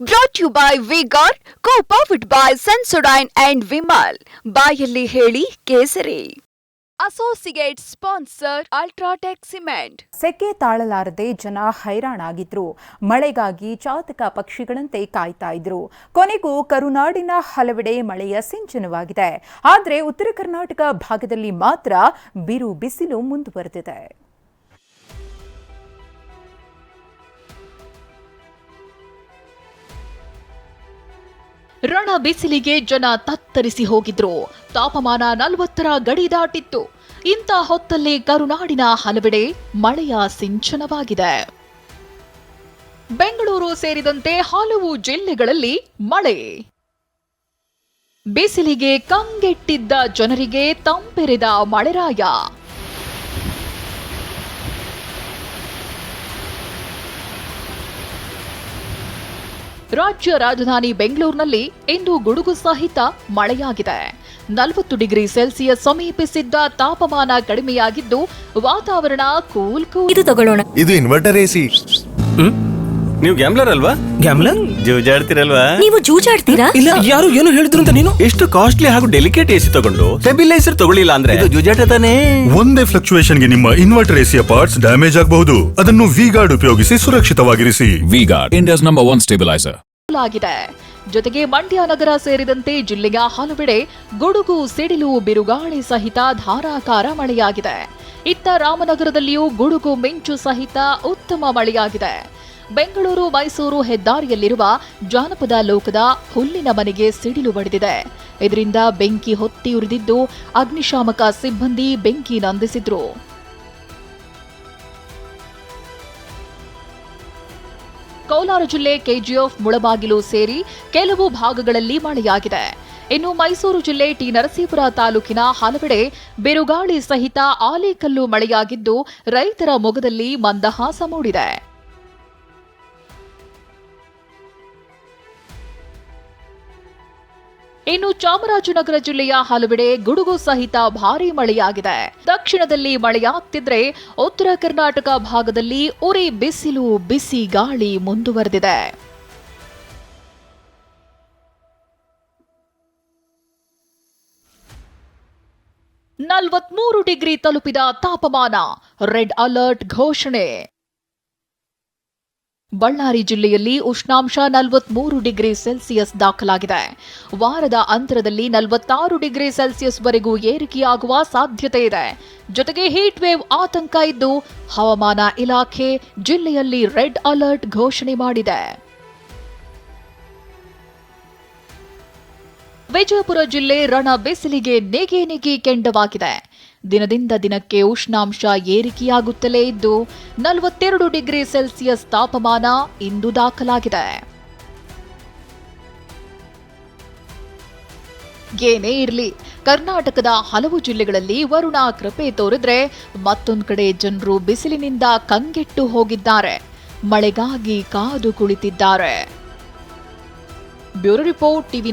Brought you by V Guard co powered by Sensodyne and Vimal ಬಾಯಲ್ಲಿ ಹೇಳಿ ಕೇಸರಿ. Associate sponsor UltraTech cement ಸೆಕೆ ತಾಳಲಾರದೆ ಜನ ಹೈರಾಣಾಗಿದ್ರು. ಮಳೆಗಾಗಿ ಚಾತಕ ಪಕ್ಷಿಗಳಂತೆ ಕಾಯ್ತಾ ಇದ್ರು. ಕೊನೆಗೂ ಕರುನಾಡಿನ ಹಲವೆಡೆ ಮಳೆಯ ಸಿಂಚನವಾಗಿದೆ. ಆದರೆ ಉತ್ತರ ಕರ್ನಾಟಕ ಭಾಗದಲ್ಲಿ ಮಾತ್ರ ಬಿರು ಬಿಸಿಲು ಮುಂದುವರೆದಿದೆ. ರಣ ಬಿಸಿಲಿಗೆ ಜನ ತತ್ತರಿಸಿ ಹೋಗಿದ್ರು. ತಾಪಮಾನ ನಲವತ್ತರ ಗಡಿ ದಾಟಿತ್ತು. ಇಂಥ ಹೊತ್ತಲ್ಲಿ ಕರುನಾಡಿನ ಹಲವೆಡೆ ಮಳೆಯ ಸಿಂಚನವಾಗಿದೆ. ಬೆಂಗಳೂರು ಸೇರಿದಂತೆ ಹಲವು ಜಿಲ್ಲೆಗಳಲ್ಲಿ ಮಳೆ. ಬಿಸಿಲಿಗೆ ಕಂಗೆಟ್ಟಿದ್ದ ಜನರಿಗೆ ತಂಪೆರೆದ ಮಳೆರಾಯ. ರಾಜ್ಯ ರಾಜಧಾನಿ ಬೆಂಗಳೂರಿನಲ್ಲಿ ಇಂದು ಗುಡುಗು ಸಹಿತ ಮಳೆಯಾಗಿದೆ. ನಲವತ್ತು ಡಿಗ್ರಿ ಸೆಲ್ಸಿಯಸ್ ಸಮೀಪಿಸಿದ್ದ ತಾಪಮಾನ ಕಡಿಮೆಯಾಗಿದ್ದು ವಾತಾವರಣ ಕೂಲ್ ಕೂಲ್. ಇದು ತಗೊಳ್ಳೋಣ. ಇದು ಇನ್ವರ್ಟರ್ ಎಸಿ ನೀವು ಗ್ಯಾಮ್ಲರ್ ಅಲ್ವಾ? ಗ್ಯಾಮ್ಲರ್ ಜೂಜಾಡ್ತಿರಲ್ವಾ? ನೀವು ಜೂಜಾಡ್ತೀರಾ? ಇಲ್ಲ ಯಾರು ಏನು ಹೇಳಿದ್ರು ಅಂತ ನೀನು? ಎಷ್ಟು ಕಾಸ್ಟ್ಲಿ ಹಾಗೂ ಡೆಲಿಕೇಟ್ ಎಸಿ ತಗೊಂಡು ಸ್ಟೆಬಿಲೈಸರ್ ತಗೊಳ್ಳಿಲ್ಲ ಅಂದ್ರೆ? ಇದು ಜೂಜಾಟ ತಾನೇ? ಒಂದೇ ಫ್ಲಕ್ಚುಯೇಷನ್ಗೆ ನಿಮ್ಮ ಇನ್ವರ್ಟರ್ ಎಸಿಯ ಪಾರ್ಟ್ಸ್ ಡ್ಯಾಮೇಜ್ ಆಗಬಹುದು. ಅದನ್ನು ವಿಗಾರ್ಡ್ ಉಪಯೋಗಿಸಿ ಸುರಕ್ಷಿತವಾಗಿರಿಸಿ. V Guard India's India's number one stabiliser ಆಗಿದೆ. ಜೊತೆಗೆ ಮಂಡ್ಯ ನಗರ ಸೇರಿದಂತೆ ಜಿಲ್ಲೆಯ ಹಲವೆಡೆ ಗುಡುಗು ಸಿಡಿಲು ಬಿರುಗಾಳಿ ಸಹಿತ ಧಾರಾಕಾರ ಮಳೆಯಾಗಿದೆ. ಇತ್ತ ರಾಮನಗರದಲ್ಲಿಯೂ ಗುಡುಗು ಮಿಂಚು ಸಹಿತ ಉತ್ತಮ ಮಳೆಯಾಗಿದೆ. ಬೆಂಗಳೂರು ಮೈಸೂರು ಹೆದ್ದಾರಿಯಲ್ಲಿರುವ ಜಾನಪದ ಲೋಕದ ಹುಲ್ಲಿನ ಮನೆಗೆ ಸಿಡಿಲು ಬಡಿದಿದೆ ಇದರಿಂದ ಬೆಂಕಿ ಹೊತ್ತಿ ಉರಿದಿದ್ದು ಅಗ್ನಿಶಾಮಕ ಸಿಬ್ಬಂದಿ ಬೆಂಕಿ ನಂದಿಸಿದ್ರು. ಕೋಲಾರ ಜಿಲ್ಲೆ ಕೆಜಿಎಫ್ ಮುಳಬಾಗಿಲು ಸೇರಿ ಕೆಲವು ಭಾಗಗಳಲ್ಲಿ ಮಳೆಯಾಗಿದೆ. ಇನ್ನು ಮೈಸೂರು ಜಿಲ್ಲೆ ಟಿ ನರಸೀಪುರ ತಾಲೂಕಿನ ಹಲವೆಡೆ ಬಿರುಗಾಳಿ ಸಹಿತ ಆಲಿಕಲ್ಲು ಮಳೆಯಾಗಿದ್ದು ರೈತರ ಮೊಗದಲ್ಲಿ ಮಂದಹಾಸ ಮೂಡಿದೆ. ಇನ್ನು ಚಾಮರಾಜನಗರ ಜಿಲ್ಲೆಯ ಹಲವೆಡೆ ಗುಡುಗು ಸಹಿತ ಭಾರೀ ಮಳೆಯಾಗಿದೆ. ದಕ್ಷಿಣದಲ್ಲಿ ಮಳೆಯಾಗ್ತಿದ್ರೆ ಉತ್ತರ ಕರ್ನಾಟಕ ಭಾಗದಲ್ಲಿ ಉರಿ ಬಿಸಿಲು, ಬಿಸಿ ಗಾಳಿ ಮುಂದುವರೆದಿದೆ. ನಲವತ್ಮೂರು ಡಿಗ್ರಿ ತಲುಪಿದ ತಾಪಮಾನ, ರೆಡ್ ಅಲರ್ಟ್ ಘೋಷಣೆ. ಬಳ್ಳಾರಿ ಜಿಲ್ಲೆಯಲ್ಲಿ ಉಷ್ಣಾಂಶ ನಲವತ್ಮೂರು ಡಿಗ್ರಿ ಸೆಲ್ಸಿಯಸ್ ದಾಖಲಾಗಿದೆ. ವಾರದ ಅಂತರದಲ್ಲಿ ನಲವತ್ತಾರು ಡಿಗ್ರಿ ಸೆಲ್ಸಿಯಸ್ ವರೆಗೂ ಏರಿಕೆಯಾಗುವ ಸಾಧ್ಯತೆ ಇದೆ. ಜೊತೆಗೆ ಹೀಟ್ ವೇವ್ ಆತಂಕ ಇದ್ದು, ಹವಾಮಾನ ಇಲಾಖೆ ಜಿಲ್ಲೆಯಲ್ಲಿ ರೆಡ್ ಅಲರ್ಟ್ ಘೋಷಣೆ ಮಾಡಿದೆ. ವಿಜಯಪುರ ಜಿಲ್ಲೆ ರಣ ಬಿಸಿಲಿಗೆ ನೆಗೆ ನೆಗೆ ಕೆಂಡವಾಗಿದೆ. ದಿನದಿಂದ ದಿನಕ್ಕೆ ಉಷ್ಣಾಂಶ ಏರಿಕೆಯಾಗುತ್ತಲೇ ಇದ್ದು ನಲವತ್ತೆರಡು ಡಿಗ್ರಿ ಸೆಲ್ಸಿಯಸ್ ತಾಪಮಾನ ಇಂದು ದಾಖಲಾಗಿದೆ. ಏನೇ ಇರಲಿ, ಕರ್ನಾಟಕದ ಹಲವು ಜಿಲ್ಲೆಗಳಲ್ಲಿ ವರುಣ ಕೃಪೆ ತೋರಿದ್ರೆ ಮತ್ತೊಂದು ಕಡೆ ಜನರು ಬಿಸಿಲಿನಿಂದ ಕಂಗೆಟ್ಟು ಹೋಗಿದ್ದಾರೆ. ಮಳೆಗಾಗಿ ಕಾದು ಕುಳಿತಿದ್ದಾರೆ. Bureau report TV